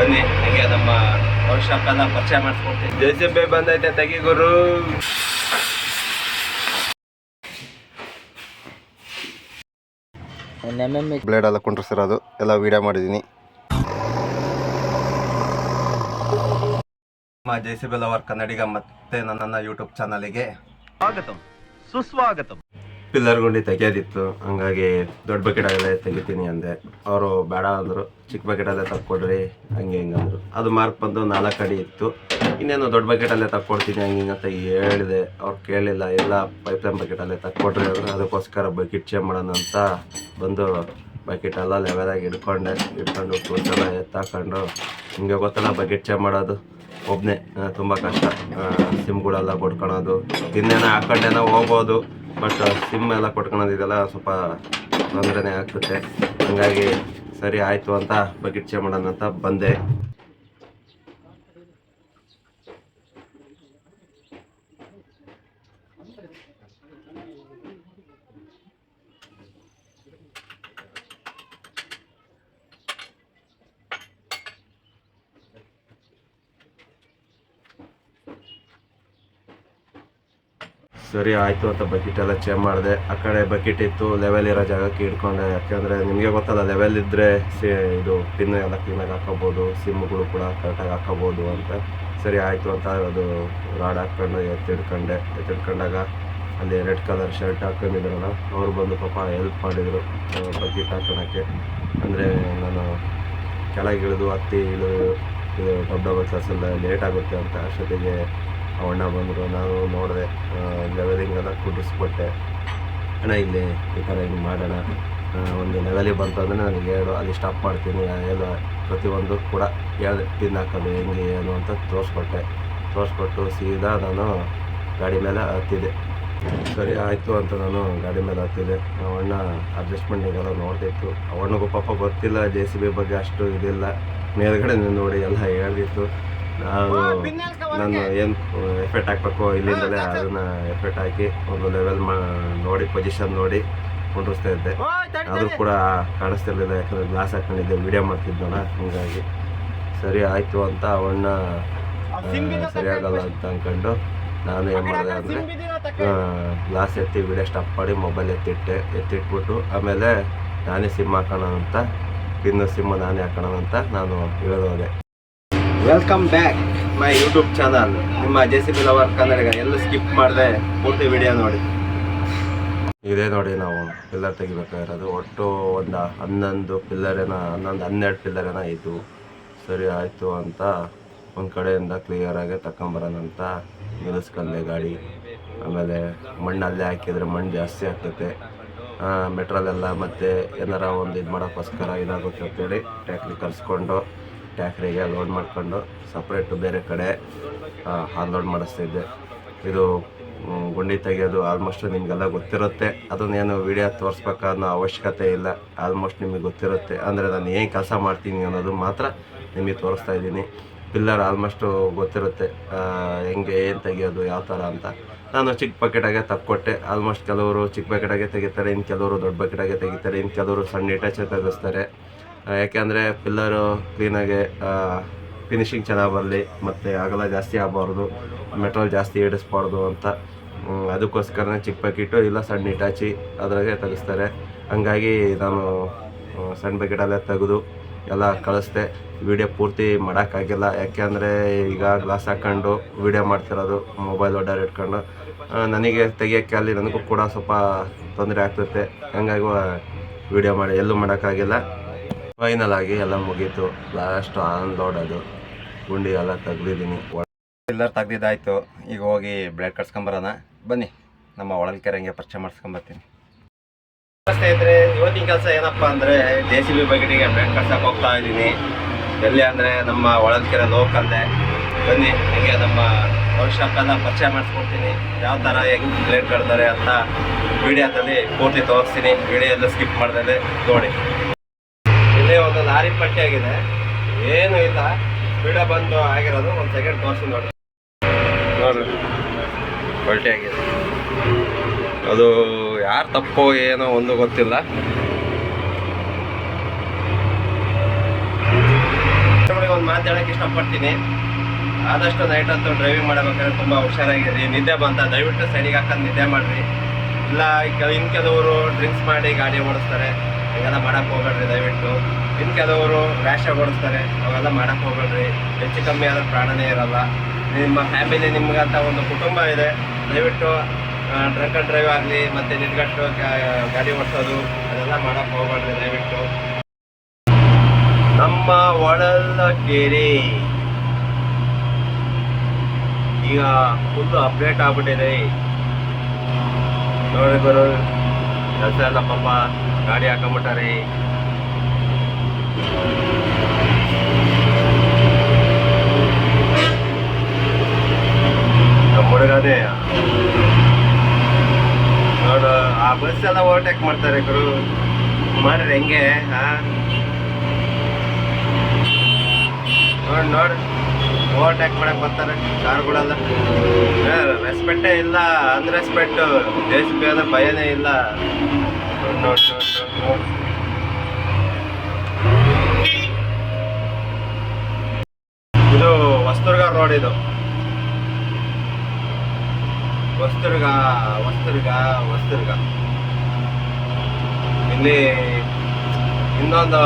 ಬನ್ನಿ ಹಂಗೆ ನಮ್ಮ ವರ್ಕ್ಶಾಪ್ ಎಲ್ಲ ಪರಿಚಯ ಮಾಡಿಸ್ಕೊಡ್ತೀನಿ. ಜೆ ಸಿ ಬಿ ಬಂದೈತೆ ತೆಗಿಗುರು ಬ್ಲೇಡ್ ಎಲ್ಲ ಕೊಂಡ್ರೆ ಎಲ್ಲ ವೀಡಿಯೋ ಮಾಡಿದ್ದೀನಿ ನಮ್ಮ J C B lover Kannadiga ಮತ್ತೆ ನನ್ನ ಯೂಟ್ಯೂಬ್ ಚಾನಲಿಗೆ ಸ್ವಾಗತ. ಸುಸ್ವಾಗತಂ. ಪಿಲ್ಲರ್ ಗುಂಡಿ ತೆಗೆಯೋದಿತ್ತು ಹಂಗಾಗಿ ದೊಡ್ಡ ಬಕೆಟ್ ಆಗಲೇ ತೆಗಿತೀನಿ ಅಂದೆ. ಅವರು ಬೇಡ ಅಂದರು. ಚಿಕ್ಕ ಬಕೆಟಲ್ಲೇ ತಕ್ಕೊಡ್ರಿ, ಹಂಗೆ ಹಿಂಗೆ ಅಂದರು. ಅದು ಮಾರ್ಕ್ ಬಂದು ನಾಲ್ಕು ಅಡಿ ಇತ್ತು. ಇನ್ನೇನು ದೊಡ್ಡ ಬಕೆಟಲ್ಲೇ ತಕ್ಕೊಡ್ತೀನಿ, ಹಂಗೆ ಹಿಂಗೆ ಅಂತ ಹೇಳಿದೆ. ಅವ್ರು ಕೇಳಿಲ್ಲ ಎಲ್ಲ ಪೈಪ್ಲೈನ್ ಬಕೆಟಲ್ಲೇ ತಕ್ಕೊಡ್ರಿ ಅಂದ್ರೆ. ಅದಕ್ಕೋಸ್ಕರ ಬಕೆಟ್ ಚೇಂಜ್ ಮಾಡೋಣ ಅಂತ ಬಂದು ಬಕೆಟ್ ಎಲ್ಲ ಲೆವೆಲಾಗಿ ಹಿಡ್ಕೊಂಡೆ. ಹಿಡ್ಕೊಂಡು ಕೂತೆಲ್ಲ ಎತ್ತಾಕೊಂಡು. ಹಿಂಗೆ ಗೊತ್ತಲ್ಲ, ಬಕೆಟ್ ಚೇಂಜ್ ಮಾಡೋದು ಒಬ್ಬನೇ ತುಂಬ ಕಷ್ಟ. ಸಿಮ್ಗಳೆಲ್ಲ ಕೊಡ್ಕೊಳೋದು. ಇನ್ನೇನೋ ಹಾಕೊಂಡೇನೋ ಹೋಗ್ಬೋದು. ಬಟ್ ಸಿಮ್ ಎಲ್ಲ ಕೊಟ್ಕೊಳೋದು ಇದೆಲ್ಲ ಸ್ವಲ್ಪ ತೊಂದರೆನೇ ಆಗ್ತದೆ. ಹಂಗಾಗಿ ಸರಿ ಆಯಿತು ಅಂತ ಬಕೆಟ್ ಮಾಡೋಣ ಅಂತ ಬಂದೆ. ಸರಿ ಆಯಿತು ಅಂತ ಬಕೆಟ್ ಎಲ್ಲ ಚೇಂಜ್ ಮಾಡಿದೆ. ಆ ಕಡೆ ಬಕೆಟ್ ಇತ್ತು ಲೆವೆಲ್ ಇರೋ ಜಾಗಕ್ಕೆ ಇಟ್ಕೊಂಡೆ. ಯಾಕೆಂದರೆ ನಿಮಗೆ ಗೊತ್ತಲ್ಲ ಲೆವೆಲ್ ಇದ್ದರೆ ಸಿ ಇದು ಪಿನ್ ಎಲ್ಲ ಕ್ಲೀನಾಗಿ ಹಾಕೋಬೋದು ಸಿಮ್ಗಳು ಕೂಡ ಕರೆಕ್ಟಾಗಿ ಹಾಕೋಬೋದು ಅಂತ. ಸರಿ ಆಯಿತು ಅಂತ ಅದು ರಾಡ್ ಹಾಕ್ಕೊಂಡು ಎತ್ತಿಡ್ಕೊಂಡೆ ಎತ್ತಿಡ್ಕೊಂಡಾಗ ಅಲ್ಲಿ ರೆಡ್ ಕಲರ್ ಶರ್ಟ್ ಹಾಕೊಂಡಿದ್ರಲ್ಲ, ಅವ್ರು ಬಂದು ಪಾಪ ಹೆಲ್ಪ್ ಮಾಡಿದರು. ಬಕೆಟ್ ಹಾಕೋಣಕ್ಕೆ ಅಂದರೆ ನಾನು ಕೆಳಗಿಳಿದು, ಹತ್ತಿ ಇಳಿದು, ಇದು ದೊಡ್ಡ ಡಬಲ್ ಲೇಟ್ ಆಗುತ್ತೆ ಅಂತ ಅಷ್ಟೊತ್ತಿಗೆ ಅಣ್ಣ ಬಂದರು ನಾನು ನೋಡಿದೆ ಲೆವೆಲಿಂಗ್ ಎಲ್ಲ ಕುಡಿಸ್ಕೊಟ್ಟೆ ಅಣ್ಣ, ಇಲ್ಲಿ ಈ ಥರ ಹಿಂಗೆ ಮಾಡೋಣ. ಒಂದು ಲೆವೆಲಿಗೆ ಬಂತು ಅಂದರೆ ನನಗೆ ಹೇಳು, ಅಲ್ಲಿ ಸ್ಟಾಪ್ ಮಾಡ್ತೀನಿ ಎಲ್ಲ ಪ್ರತಿಯೊಂದು ಕೂಡ ಹೇಳಿದೆ. ಪಿನ್ ಹಾಕೋದು ಹೆಂಗೆ, ಏನು ಅಂತ ತೋರಿಸ್ಕೊಟ್ಟೆ. ತೋರಿಸ್ಕೊಟ್ಟು ಸೀದಾ ನಾನು ಗಾಡಿ ಮೇಲೆ ಹತ್ತಿದೆ ಸರಿ, ಆಯಿತು ಅಂತ ನಾನು ಗಾಡಿ ಮೇಲೆ ಹತ್ತಿದೆ ಅವಣ್ಣ ಅಡ್ಜಸ್ಟ್ಮೆಂಟಿಗೆಲ್ಲ ನೋಡ್ತಿತ್ತು ಅವಣ್ಣಗೂ ಪಾಪ ಗೊತ್ತಿಲ್ಲ ಜೆ ಸಿ ಬಿ ಬಗ್ಗೆ ಅಷ್ಟು ಇದಿಲ್ಲ. ಮೇಲ್ಗಡೆ ನೋಡಿ ಎಲ್ಲ ಹೇಳ್ದಿತ್ತು. ನಾವು ನಾನು ಏನು ಎಫೆಕ್ಟ್ ಹಾಕ್ಬೇಕು ಇಲ್ಲಿಂದಲೇ ಅದನ್ನ ಎಫೆಕ್ಟ್ ಹಾಕಿ ಒಂದು ಲೆವೆಲ್ ಮಾ ನೋಡಿ ಪೊಸಿಷನ್ ನೋಡಿ ಕುಂಡ್ರಿಸ್ತಾ ಇದ್ದೆ. ಆದರೂ ಕೂಡ ಕಾಣಿಸ್ತಿರ್ಲಿಲ್ಲ ಯಾಕಂದರೆ ಗ್ಲಾಸ್ ಹಾಕೊಂಡಿದ್ದೆ ವಿಡಿಯೋ ಮಾಡ್ತಿದ್ನಲ್ಲ ಹೀಗಾಗಿ. ಸರಿ ಆಯಿತು ಅಂತ ಅವಣ್ಣ ಸರಿ ಆಗಲ್ಲ ಅಂತ ಅಂದ್ಕೊಂಡು ನಾನು ಏನು ಮಾಡಿದೆ ಅಂದರೆ ಗ್ಲಾಸ್ ಎತ್ತಿ ವಿಡಿಯೋ ಸ್ಟಾಪ್ ಮಾಡಿ ಮೊಬೈಲ್ ಎತ್ತಿಟ್ಟೆ ಎತ್ತಿಟ್ಬಿಟ್ಟು ಆಮೇಲೆ ನಾನೇ ಸಿಮ್ ಹಾಕೋಣ ಅಂತ ಇನ್ನು ಸಿಮ್ ನಾನೇ ಹಾಕೋಣ ಅಂತ ನಾನು ಹೇಳೋದೆ welcome back my YouTube channel ನಿಮ್ಮ J C B lover Kannadiga, ಎಲ್ಲ ಸ್ಕಿಪ್ ಮಾಡಿದೆ ಪೂರ್ತಿ ವಿಡಿಯೋ ನೋಡಿ. ಇದೇ ನೋಡಿ ನಾವು ಪಿಲ್ಲರ್ ತೆಗಿಬೇಕಾಗಿರೋದು. ಒಟ್ಟು ಒಂದು ಹನ್ನೊಂದು ಪಿಲ್ಲರೇನ ಹನ್ನೊಂದು ಹನ್ನೆರಡು ಪಿಲ್ಲರೇನ ಇತ್ತು ಸರಿ ಆಯಿತು ಅಂತ ಒಂದು ಕಡೆಯಿಂದ ಕ್ಲಿಯರಾಗಿ ತಗೊಂಬರೋಣ ಅಂತ ಗಾಡಿ. ಆಮೇಲೆ ಮಣ್ಣು ಅಲ್ಲೇ ಹಾಕಿದರೆ ಮಣ್ಣು ಜಾಸ್ತಿ ಆಗ್ತೈತೆ. ಮೆಟ್ರಲೆಲ್ಲ ಮತ್ತು ಏನಾರ ಒಂದು ಇದು ಮಾಡೋಕ್ಕೋಸ್ಕರ ಇದಾಗುತ್ತೆ ಅಂತೇಳಿ ಟ್ಯಾಕ್ಲಿ ಕರೆಸ್ಕೊಂಡು ಟ್ಯಾಕ್ರಿಗೆ ಲೋಡ್ ಮಾಡಿಕೊಂಡು ಸಪ್ರೇಟು ಬೇರೆ ಕಡೆ ಲೋಡ್ ಮಾಡಿಸ್ತಿದ್ದೆ. ಇದು ಗುಂಡಿ ತೆಗೆಯೋದು ಆಲ್ಮೋಸ್ಟ್ ನಿಮಗೆಲ್ಲ ಗೊತ್ತಿರುತ್ತೆ. ಅದನ್ನೇನು ವಿಡಿಯೋ ತೋರಿಸ್ಬೇಕನ್ನೋ ಅವಶ್ಯಕತೆ ಇಲ್ಲ. ಆಲ್ಮೋಸ್ಟ್ ನಿಮಗೆ ಗೊತ್ತಿರುತ್ತೆ. ಅಂದರೆ ನಾನು ಏನು ಕೆಲಸ ಮಾಡ್ತೀನಿ ಅನ್ನೋದು ಮಾತ್ರ ನಿಮಗೆ ತೋರಿಸ್ತಾ ಇದ್ದೀನಿ. ಪಿಲ್ಲರ್ ಆಲ್ಮೋಸ್ಟು ಗೊತ್ತಿರುತ್ತೆ ಹೆಂಗೆ, ಏನು ತೆಗೆಯೋದು, ಯಾವ ಥರ ಅಂತ. ನಾನು ಚಿಕ್ಕ ಬಕೆಟಾಗೆ ತಕ್ಕೊಟ್ಟೆ. ಆಲ್ಮೋಸ್ಟ್ ಕೆಲವರು ಚಿಕ್ಕ ಬಕೆಟಾಗೆ ತೆಗಿತಾರೆ ಇನ್ನು ಕೆಲವರು ದೊಡ್ಡ ಬಕೆಟಾಗೆ ತೆಗಿತಾರೆ ಇನ್ನು ಕೆಲವರು ಸಣ್ಣ ಇಟಾಚೆ ತೆಗೆಸ್ತಾರೆ. ಯಾಕೆಂದರೆ ಪಿಲ್ಲರು ಕ್ಲೀನಾಗಿ ಫಿನಿಶಿಂಗ್ ಚೆನ್ನಾಗಿ ಬರಲಿ, ಮತ್ತು ಅಗಲ ಜಾಸ್ತಿ ಆಗಬಾರ್ದು ಮೆಟ್ರೋಲ್ ಜಾಸ್ತಿ ಹಿಡಿಸ್ಬಾರ್ದು ಅಂತ. ಅದಕ್ಕೋಸ್ಕರನೇ ಚಿಕ್ಕ ಪ್ಯಾಕೆಟು ಇಲ್ಲ ಸಣ್ಣ ಇಟಾಚಿ ಅದರಾಗೆ ತೆಗೆಸ್ತಾರೆ. ಹಂಗಾಗಿ ನಾನು ಸಣ್ಣ ಬಕೆಟಲ್ಲೇ ತೆಗೆದು ಎಲ್ಲ ಕಳಿಸ್ದೆ. ವಿಡಿಯೋ ಪೂರ್ತಿ ಮಾಡೋಕ್ಕಾಗಿಲ್ಲ ಯಾಕೆಂದರೆ ಈಗ ಗ್ಲಾಸ್ ಹಾಕ್ಕೊಂಡು ವಿಡಿಯೋ ಮಾಡ್ತಿರೋದು ಮೊಬೈಲ್ ಒಡ್ಡಾರ್ ಇಟ್ಕೊಂಡು. ನನಗೆ ತೆಗಿಯೋಕ್ಕೆ ಅಲ್ಲಿ ನನಗೂ ಕೂಡ ಸ್ವಲ್ಪ ತೊಂದರೆ ಆಗ್ತೈತೆ ಹಂಗಾಗಿ ವಿಡಿಯೋ ಮಾಡಿ, ಎಲ್ಲೂ ಮಾಡೋಕ್ಕಾಗಿಲ್ಲ ಫೈನಲ್ ಆಗಿ ಎಲ್ಲ ಮುಗೀತು. ಲಾಸ್ಟ್ ಆನ್ ಲೋಡ್ ಅದು. ಗುಂಡಿ ಎಲ್ಲ ತೆಗ್ದಿದ್ದೀನಿ. ಎಲ್ಲರೂ ತೆಗ್ದಿದ್ದಾಯ್ತು. ಈಗ ಹೋಗಿ ಬ್ಲೇಡ್ ಕಟ್ಸ್ಕೊಂಬರೋಣ. ಬನ್ನಿ. ನಮ್ಮ ಒಳಲ್ಕೆರೆ ಹಂಗೆ ಪರಿಚಯ ಮಾಡಿಸ್ಕೊಂಬರ್ತೀನಿ. ಇದ್ರೆ ಇವತ್ತಿನ ಕೆಲಸ ಏನಪ್ಪ ಅಂದರೆ ಜೆ ಸಿ ಬಿ ಬಗೆಟಿಗೆ ಬ್ಲೇಡ್ ಕಟ್ಸಕ್ಕೆ ಹೋಗ್ತಾ ಇದ್ದೀನಿ. ಎಲ್ಲಿ ಅಂದರೆ ನಮ್ಮ ಒಳಲ್ಕೆರೆ ಲೋಕಲ್ಲೇ ಬನ್ನಿ ಹಂಗೆ ನಮ್ಮ ವರ್ಕ್ಶಾಪ್ ಎಲ್ಲ ಪರಿಚಯ ಮಾಡಿಸ್ಕೊಡ್ತೀನಿ. ಯಾವ ಥರ ಹೆಂಗೆ ಬ್ಲೇಡ್ ಕಟ್ತಾರೆ ಅಂತ ವಿಡಿಯೋದಲ್ಲಿ ಪೂರ್ತಿ ತೋರಿಸ್ತೀನಿ. ವಿಡಿಯೋ ಎಲ್ಲ ಸ್ಕಿಪ್ ಮಾಡ್ದೆ ನೋಡಿ. ಒಂದು ಲಾರಿ ಪಟ್ಟಿ ಆಗಿದೆ. ಏನು ಇಲ್ಲ. ಬಿಡ ಬಂದು ಆಗಿರೋದು ಒಂದು ಸೆಕೆಂಡ್ ತೋರಿಸಿ ನೋಡಿ. ನೋಡ್ರಿ. ಪಲ್ಟಿ ಆಗಿದೆ. ಅದು ಯಾರು ತಪ್ಪೋ ಏನೋ ಒಂದು ಗೊತ್ತಿಲ್ಲ. ಒಂದು ಮಾತು ಹೇಳಕ್ಕೆ ಇಷ್ಟಪಡ್ತೀನಿ. ಆದಷ್ಟು ನೈಟ್ ಹೊತ್ತು ಡ್ರೈವಿಂಗ್ ಮಾಡಬೇಕಾದ್ರೆ ತುಂಬ ಹುಷಾರಾಗಿರಿ. ನಿದ್ದೆ ಬಂತ. ದಯವಿಟ್ಟು ಸೈಡಿಗೆ ಹಾಕೊಂಡು ನಿದ್ದೆ ಮಾಡಿರಿ. ಇಲ್ಲ ಇನ್ ಇನ್ನು ಕೆಲವರು ಡ್ರಿಂಕ್ಸ್ ಮಾಡಿ ಗಾಡಿ ಓಡಿಸ್ತಾರೆ. ಹಿಂಗೆಲ್ಲ ಮಾಡಕ್ಕೆ ಹೋಗ್ಬೇಡ್ರಿ ದಯವಿಟ್ಟು. ಇನ್ನು ಕೆಲವರು ರ್ಯಾಶ್ ಓಡಿಸ್ತಾರೆ ಅವೆಲ್ಲ ಮಾಡಕ್ಕೆ ಹೋಗಬೇಡ್ರಿ. ಹೆಚ್ಚು ಕಮ್ಮಿ ಆದ್ರೆ ಪ್ರಾಣನೇ ಇರಲ್ಲ. ನಿಮ್ಮ ಫ್ಯಾಮಿಲಿ ನಿಮ್ಗಂತ ಒಂದು ಕುಟುಂಬ ಇದೆ. ದಯವಿಟ್ಟು ಡ್ರಂಕ್ ಡ್ರೈವ್ ಆಗಲಿ, ಮತ್ತು ನಿಟ್ಗಟ್ಟು ಗಾಡಿ ಓಡಿಸೋದು, ಅದೆಲ್ಲ ಮಾಡಕ್ಕೆ ಹೋಗಬೇಡ್ರಿ ದಯವಿಟ್ಟು. ನಮ್ಮ ಒಳಲ ಕೆರೆ ಈಗ ಫುಲ್ ಅಪ್ಡೇಟ್ ಆಗ್ಬಿಟ್ಟಿದೆ. ನೋಡಿ ಬರೋ ಕೆಲಸ ಎಲ್ಲ ಪಾಪ ಗಾಡಿ ಹಾಕೊಂಬಿಟ್ಟಾರೆ ಹುಡುಗನೇ ನೋಡು, ಆ ಬಸ್ ಎಲ್ಲ ಓವರ್ಟೇಕ್ ಮಾಡ್ತಾರೆ ಗುರು. ಮಾಡ್ರಿ ಹೆಂಗೆ? ಹಾ ನೋಡಿ ನೋಡಿ. ಓವರ್ಟೇಕ್ ಮಾಡಕ್ ಬರ್ತಾರೆ ಕಾರ್ಗಳೆಲ್ಲ. ರೆಸ್ಪೆಕ್ಟೇ ಇಲ್ಲ ಅನ್ರೆಸ್ಪೆಕ್ಟ್ ದೇಶಕ್ಕೆ ಭಯನೇ ಇಲ್ಲ. ನೋಡ್ ನೋಡ್ ನೋಡ್ ನೋಡ್ ನೋಡ್. ಇದು ವಸ್ತುರ್ಗ ರೋಡ್ ಇದು. ವಸ್ತುರ್ಗ ವಸ್ತುರ್ಗ ವಸ್ತುರ್ಗ ಇಲ್ಲಿ ಇನ್ನೊಂದು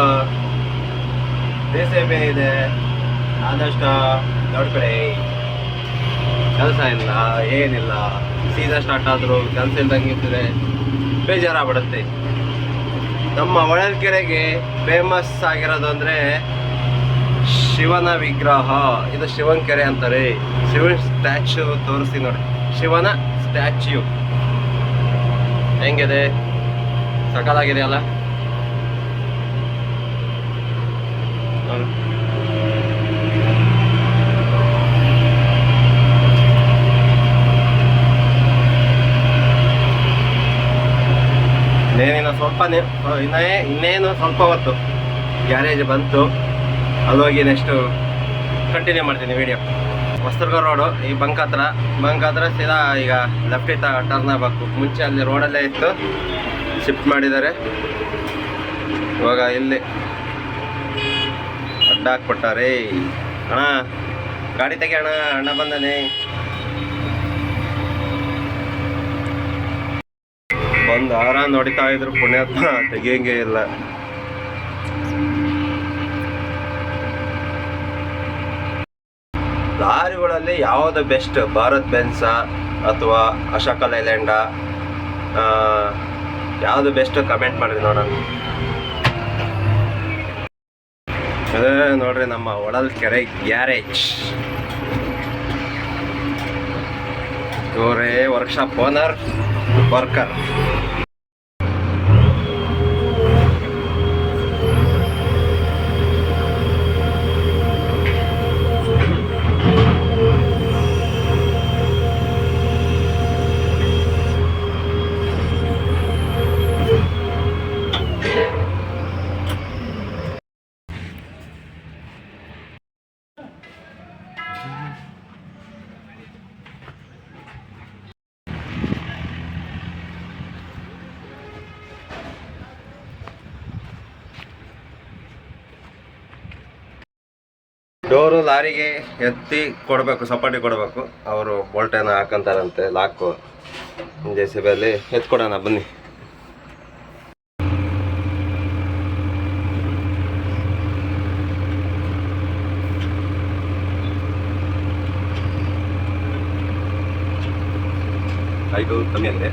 ಬೇಸೆ ಇದೆ. ಆದಷ್ಟು ನೋಡ್ಕೊಳ್ಳಿ ಕೆಲಸ ಇಲ್ಲ, ಏನಿಲ್ಲ. ಸೀಸನ್ ಸ್ಟಾರ್ಟ್ ಆದರೂ ಕೆಲಸ ಇಲ್ದಂಗೆ ಇರ್ತದೆ ಬೇಜಾರಾಗ್ಬಿಡುತ್ತೆ. ನಮ್ಮ ಹೊಳಲ್ಕೆರೆಗೆ ಫೇಮಸ್ ಆಗಿರೋದು ಅಂದರೆ ಶಿವನ ವಿಗ್ರಹ, ಇದು ಶಿವನ ಕೆರೆ ಅಂತಾರೆ. ಶಿವನ ಸ್ಟ್ಯಾಚ್ಯೂ ತೋರಿಸ್ತೀನಿ ನೋಡಿ. ಶಿವನ ಸ್ಟ್ಯಾಚ್ಯು ಹೆಂಗಿದೆ? ಸಕಾಲಾಗಿದೆ ಅಲ್ಲ ಇನ್ನೇನಿನ ಸ್ವಲ್ಪ ಇನ್ನೇ ಇನ್ನೇನು ಸ್ವಲ್ಪ ಹೊತ್ತು. ಗ್ಯಾರೇಜ್ ಬಂತು. ಅಲ್ಲೋಗಿ ನೆಕ್ಸ್ಟು ಕಂಟಿನ್ಯೂ ಮಾಡ್ತೀನಿ ವಿಡಿಯೋ ಹೊಸದುರ್ಗ ರೋಡು ಈ ಬಂಕ್ ಹತ್ರ. ಬಂಕ್ ಹತ್ರ ಸೀದಾ ಈಗ ಲೆಫ್ಟ್ ಇತ್ತ ಟರ್ನ್ ಆಗಬೇಕು. ಮುಂಚೆ ಅಲ್ಲಿ ರೋಡಲ್ಲೇ ಇತ್ತು. ಶಿಫ್ಟ್ ಮಾಡಿದ್ದಾರೆ. ಇವಾಗ ಇಲ್ಲಿ ಅಡ್ಡ ಹಾಕ್ಬಿಟ್ಟಾರೆ. ಅಣ್ಣ, ಗಾಡಿ ತೆಗಿ ಅಣ್ಣ. ಅಣ್ಣ ಬಂದಾನೆ. ಬಂದು ಆರಾಮ್ ನೋಡಿತಾ ಇದ್ರು ಪುಣ್ಯಾತ್ಮ. ತೆಗಿಯಂಗೆ ಇಲ್ಲ. ಲಾರಿಗಳಲ್ಲಿ ಯಾವುದು ಬೆಸ್ಟ್? ಭಾರತ್ ಬೆನ್ಸ ಅಥವಾ ಅಶೋಕ ಲೈಲ್ಯಾಂಡ ಯಾವುದು ಬೆಸ್ಟ್ ಕಮೆಂಟ್ ಮಾಡಿರಿ ನೋಡೋಣ. ನೋಡ್ರಿ ನಮ್ಮ ಒಳಲ್ ಕೆರೆ ಗ್ಯಾರೇಜ್. ಇವರೇ ವರ್ಕ್ಶಾಪ್ ಓನರ್ ವರ್ಕರ್ ಡೋರು ಲಾರಿಗೆ ಎತ್ತಿ ಕೊಡಬೇಕು ಸಪಾಟಿ ಕೊಡಬೇಕು. ಅವರು ಬೋಲ್ಟೇನ ಹಾಕಂತಾರಂತೆ ಲಾಕು. ಜೆ ಸಿ ಬಿಯಲ್ಲಿ ಎತ್ಕೊಡೋಣ ಬನ್ನಿ. ಆಯ್ತು ಕಮ್ಮಿ ಆಗಿದೆ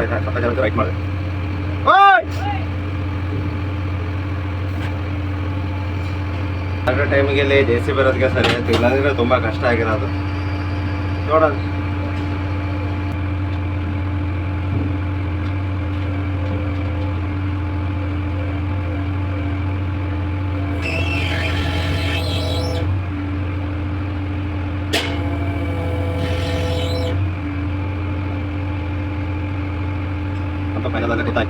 ರೈಟ್ ಅದ್ರ ಟೈಮಿಗೆ ಇಲ್ಲಿ ಜೆ ಸಿ ಬರೋದಕ್ಕೆ ಸರಿ ಇಲ್ಲಾಂದ್ರೆ ತುಂಬ ಕಷ್ಟ ಆಗಿರೋದು. ನೋಡೋಣ. তো পায়না দাদা কোথায়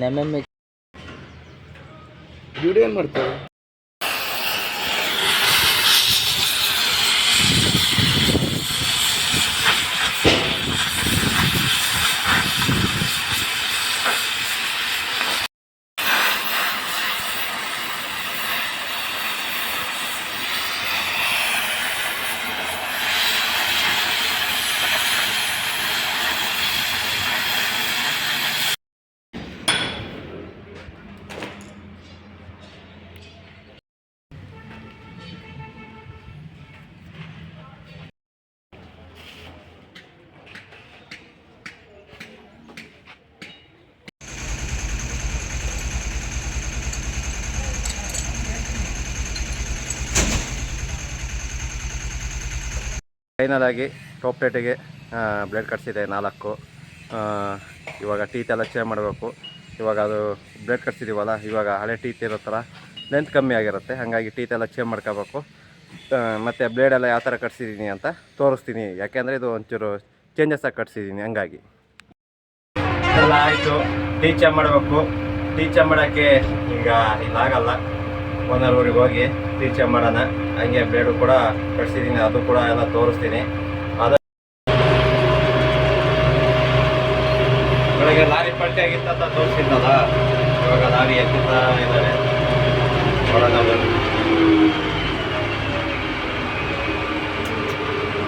ನೆಮ್ಮೆ ಡ್ಯೂಟಿ ಏನು ಮಾಡ್ತಾರೆ ಫೈನಲ್ ಆಗಿ ಟಾಪ್ ಪ್ಲೇಟಿಗೆ ಬ್ಲೇಡ್ ಕಟ್ಸಿದೆ ನಾಲ್ಕು. ಇವಾಗ ಟೀತ್ ಎಲ್ಲ ಚೇಂಜ್ ಮಾಡಬೇಕು. ಇವಾಗ ಅದು ಬ್ಲೇಡ್ ಕಟ್ಸಿದ್ದೀವಲ್ಲ ಇವಾಗ ಹಳೆ ಟೀತ್ ಇರುತ್ತಲ್ಲ ಲೆಂತ್ ಕಮ್ಮಿ ಆಗಿರುತ್ತೆ. ಹಾಗಾಗಿ ಟೀತ್ ಎಲ್ಲ ಚೇಂಜ್ ಮಾಡ್ಕೋಬೇಕು. ಮತ್ತು ಬ್ಲೇಡೆಲ್ಲ ಯಾವ ಥರ ಕಟ್ಸಿದ್ದೀನಿ ಅಂತ ತೋರಿಸ್ತೀನಿ. ಯಾಕೆಂದರೆ ಇದು ಒಂಚೂರು ಚೇಂಜಸ್ ಆಗಿ ಕಟ್ಸಿದ್ದೀನಿ ಹಂಗಾಗಿ. ಎಲ್ಲ ಆಯಿತು. ಟೀ ಮಾಡಬೇಕು. ಟೀ ಮಾಡೋಕ್ಕೆ ಈಗ ಇದಾಗಲ್ಲ ಓನರ್ ಊರಿಗೆ ಹೋಗಿ ಟೀ ಚೇಂಜ್ ಮಾಡೋಣ ಹಂಗೆ ಬ್ಲೇಡು ಕೂಡ ಕಟ್ಸಿದ್ದೀನಿ ಅದು ಕೂಡ ಎಲ್ಲ ತೋರಿಸ್ತೀನಿ. ಅದು ಬೆಳಗ್ಗೆ ಲಾರಿ ಪಲ್ಟಿ ಆಗಿತ್ತು ಅಂತ ತೋರಿಸಿದ್ದಲ್ಲ ಇವಾಗ ಲಾರಿ ಎತ್ತಿತ್ತ ಇದ್ದಾರೆ ನೋಡೋಣ.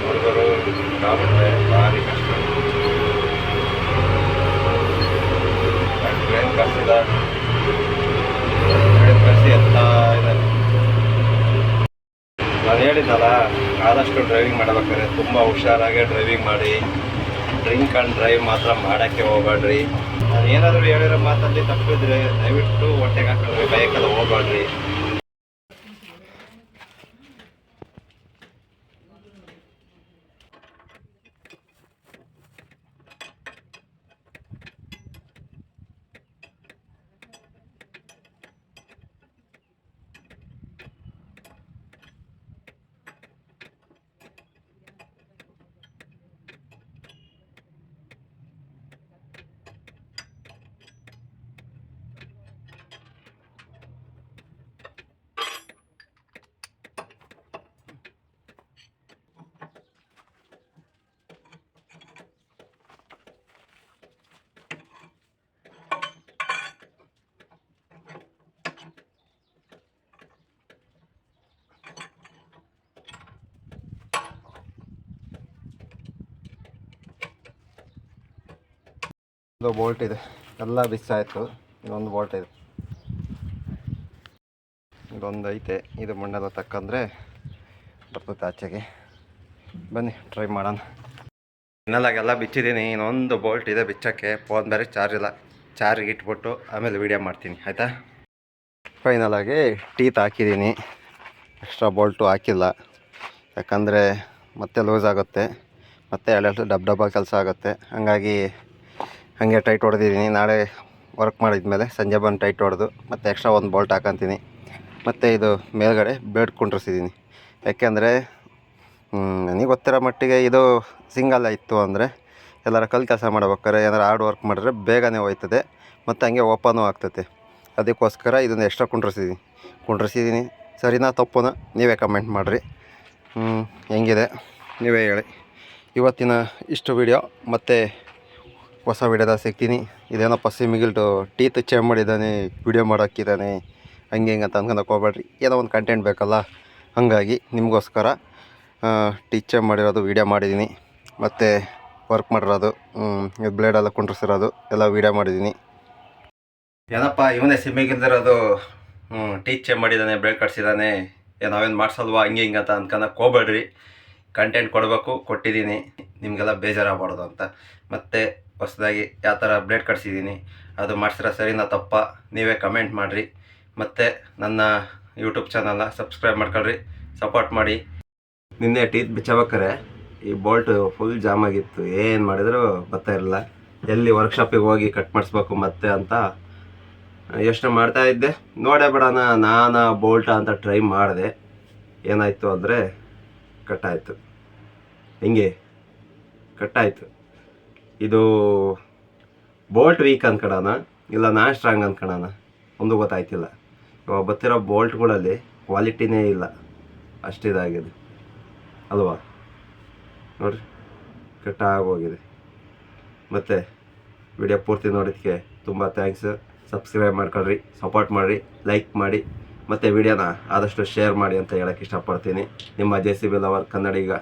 ಹುಡುಗರು ಕಾಬಿಟ್ರೆ ಭಾರಿ ಕಷ್ಟ. ಹೇಳಿದ್ದಲ್ಲ ಆದಷ್ಟು ಡ್ರೈವಿಂಗ್ ಮಾಡಬೇಕಾದ್ರೆ ತುಂಬ ಹುಷಾರಾಗಿ ಡ್ರೈವಿಂಗ್ ಮಾಡಿ. ಡ್ರಿಂಕ್ ಆ್ಯಂಡ್ ಡ್ರೈವ್ ಮಾತ್ರ ಮಾಡೋಕ್ಕೆ ಹೋಗ್ಬೇಡ್ರಿ ನಾನು ಏನಾದರೂ ಹೇಳಿರೋ ಮಾತಲ್ಲಿ ತಪ್ಪಿದ್ರೆ ದಯವಿಟ್ಟು ಹೊಟ್ಟೆಗೆ ಹಾಕಿದ್ರೆ ಬೈಕಲ್ಲಿ ಹೋಗ್ಬೇಡ್ರಿ ಒಂದು ಬೋಲ್ಟ್ ಇದೆ. ಎಲ್ಲ ಬಿಸಾಯಿತು. ಇನ್ನೊಂದು ಬೋಲ್ಟ್ ಇದೆ. ಇದೊಂದು ಐತೆ. ಇದು ಮಣ್ಣೆಲ್ಲ ತಕ್ಕಂದ್ರೆ ಬರ್ತದೆ ಆಚೆಗೆ. ಬನ್ನಿ ಟ್ರೈ ಮಾಡೋಣ. ಇನ್ನೆಲ್ಲಾಗೆಲ್ಲ ಬಿಚ್ಚಿದ್ದೀನಿ. ಇನ್ನೊಂದು ಬೋಲ್ಟ್ ಇದೆ ಬಿಚ್ಚಕ್ಕೆ. ಫೋನ್ ಬೇರೆ ಚಾರ್ಜ್ ಇಲ್ಲ. ಚಾರ್ಜ್ಗೆ ಇಟ್ಬಿಟ್ಟು ಆಮೇಲೆ ವೀಡಿಯೋ ಮಾಡ್ತೀನಿ. ಆಯಿತಾ? ಫೈನಲಾಗಿ ಟೀತ್ ಹಾಕಿದ್ದೀನಿ. ಎಕ್ಸ್ಟ್ರಾ ಬೋಲ್ಟು ಹಾಕಿಲ್ಲ. ಯಾಕಂದರೆ ಮತ್ತೆ ಲೂಸ್ ಆಗುತ್ತೆ. ಮತ್ತೆ ಎರಡು ಡಬ್ ಡಬ್ಬ ಕೆಲಸ ಆಗುತ್ತೆ. ಹಾಗಾಗಿ ಹಾಗೆ ಟೈಟ್ ಹೊಡೆದಿದ್ದೀನಿ. ನಾಳೆ ವರ್ಕ್ ಮಾಡಿದ್ಮೇಲೆ ಸಂಜೆ ಬಂದು ಟೈಟ್ ಹೊಡೆದು, ಮತ್ತು ಎಕ್ಸ್ಟ್ರಾ ಒಂದು ಬೋಲ್ಟ್ ಹಾಕಂತೀನಿ. ಮತ್ತು ಇದು ಮೇಲ್ಗಡೆ ಬೇಡ್ ಕುಂಡ್ರಿಸಿದ್ದೀನಿ ಯಾಕೆಂದರೆ ನನಗೆ ಗೊತ್ತಿರೋ ಮಟ್ಟಿಗೆ ಇದು ಸಿಂಗಲ್ ಇತ್ತು ಅಂದರೆ ಎಲ್ಲರ ಕಲ್ ಕೆಲಸ ಮಾಡ್ಬೇಕಾದ್ರೆ ಏನಾರು ಹಾರ್ಡ್ ವರ್ಕ್ ಮಾಡಿದ್ರೆ ಬೇಗನೆ ಹೋಯ್ತದೆ, ಮತ್ತು ಹಂಗೆ ಓಪನೂ ಆಗ್ತದೆ. ಅದಕ್ಕೋಸ್ಕರ ಇದನ್ನು ಎಕ್ಸ್ಟ್ರಾ ಕುಂಡ್ರಿಸಿದ್ದೀನಿ ಕುಂಡ್ರಿಸಿದ್ದೀನಿ ಸರಿನಾ ತಪ್ಪುನಾ ನೀವೇ ಕಮೆಂಟ್ ಮಾಡಿರಿ. ಹೆಂಗಿದೆ? ನೀವೇ ಹೇಳಿ. ಇವತ್ತಿನ ಇಷ್ಟು ವಿಡಿಯೋ ಮತ್ತು ಹೊಸ ವಿಡಿಯೋದ ಸಿಗ್ತೀನಿ ಇದೇನಪ್ಪ ಸಿಮಿಗಿಲ್ಟು ಟೀತ್ ಚೇಂಜ್ ಮಾಡಿದ್ದಾನೆ ವಿಡಿಯೋ ಮಾಡೋಕ್ಕಿದ್ದಾನೆ ಹಂಗೆ ಹಿಂಗೆ ಅಂತ ಅನ್ಕೊಳಕ್ಕೆ ಹೋಗ್ಬೇಡ್ರಿ. ಏನೋ ಒಂದು ಕಂಟೆಂಟ್ ಬೇಕಲ್ಲ? ಹಾಗಾಗಿ ನಿಮಗೋಸ್ಕರ ಟೀ ಚೇಂಜ್ ಮಾಡಿರೋದು ವಿಡಿಯೋ ಮಾಡಿದ್ದೀನಿ. ಮತ್ತು ವರ್ಕ್ ಮಾಡಿರೋದು ಬ್ಲೇಡೆಲ್ಲ ಕುಂಡ್ರಿಸಿರೋದು, ಎಲ್ಲ ವಿಡಿಯೋ ಮಾಡಿದ್ದೀನಿ. ಏನಪ್ಪ, ಇವನೇ ಸಿಮ್ಮಿಗಿಲ್ದಿರೋದು ಟೀಚ್ ಚೇಂಜ್ ಮಾಡಿದ್ದಾನೆ ಬ್ಲೇಡ್ ಕಟ್ಸಿದ್ದಾನೆ. ಏ ನಾವೇನು ಮಾಡ್ಸಲ್ವಾ, ಹಂಗೆ ಹಿಂಗೆ ಅಂತ ಅನ್ಕೊಳಕ್ಕೆ ಹೋಗ್ಬೇಡ್ರಿ. ಕಂಟೆಂಟ್ ಕೊಡಬೇಕು, ಕೊಟ್ಟಿದ್ದೀನಿ. ನಿಮಗೆಲ್ಲ ಬೇಜಾರಾಗಬಾರ್ದು ಅಂತ. ಮತ್ತು ಹೊಸದಾಗಿ ಯಾವ ಥರ ಅಪ್ಡೇಟ್ ಕಟ್ಸಿದ್ದೀನಿ ಅದು ಮಾಡ್ಸಿರೋ ಸರಿನಾ ತಪ್ಪ, ನೀವೇ ಕಮೆಂಟ್ ಮಾಡಿರಿ. ಮತ್ತು ನನ್ನ ಯೂಟ್ಯೂಬ್ ಚಾನಲ್ನ ಸಬ್ಸ್ಕ್ರೈಬ್ ಮಾಡ್ಕೊಳ್ರಿ ಸಪೋರ್ಟ್ ಮಾಡಿ. ನಿನ್ನೆ ಟೀತ್ ಬಿಚ್ಚಬೇಕಾರೆ, ಈ ಬೋಲ್ಟ್ ಫುಲ್ ಜಾಮ್ ಆಗಿತ್ತು, ಏನು ಮಾಡಿದರೂ ಬರ್ತಾ ಇರಲಿಲ್ಲ. ಎಲ್ಲಿ ವರ್ಕ್ಶಾಪಿಗೆ ಹೋಗಿ ಕಟ್ ಮಾಡಿಸ್ಬೇಕು ಮತ್ತೆ ಅಂತ ಯೋಚನೆ ಮಾಡ್ತಾ ಇದ್ದೆ. ನೋಡೇ ಬಿಡೋಣ ನಾನು ಬೋಲ್ಟ ಅಂತ ಟ್ರೈ ಮಾಡಿದೆ. ಏನಾಯಿತು ಅಂದರೆ ಕಟ್ಟಾಯಿತು ಹಿಂಗೆ ಕಟ್ಟಾಯಿತು ಇದು ಬೋಲ್ಟ್ ವೀಕ್ ಅನ್ಕೊಳೋಣ ಇಲ್ಲ ನಾನ್ ಸ್ಟ್ರಾಂಗ್ ಅಂದ್ಕೊಳೋಣ ಒಂದು ಗೊತ್ತಾಯ್ತಿಲ್ಲ. ಇವಾಗ ಬರ್ತಿರೋ ಬೋಲ್ಟ್ಗಳಲ್ಲಿ ಕ್ವಾಲಿಟಿನೇ ಇಲ್ಲ. ಅಷ್ಟಿದಾಗಿದೆ ಅಲ್ವಾ? ನೋಡ್ರಿ. ಕೆಟ್ಟಾಗೋಗಿದೆ ಮತ್ತು ವಿಡಿಯೋ ಪೂರ್ತಿ ನೋಡೋದಕ್ಕೆ ತುಂಬ ಥ್ಯಾಂಕ್ಸ್ ಸಬ್ಸ್ಕ್ರೈಬ್ ಮಾಡ್ಕೊಳ್ರಿ ಸಪೋರ್ಟ್ ಮಾಡಿರಿ ಲೈಕ್ ಮಾಡಿ, ಮತ್ತು ವಿಡಿಯೋನ ಆದಷ್ಟು ಶೇರ್ ಮಾಡಿ ಅಂತ ಹೇಳೋಕ್ಕೆ ಇಷ್ಟಪಡ್ತೀನಿ. ನಿಮ್ಮ J C B lover Kannadiga.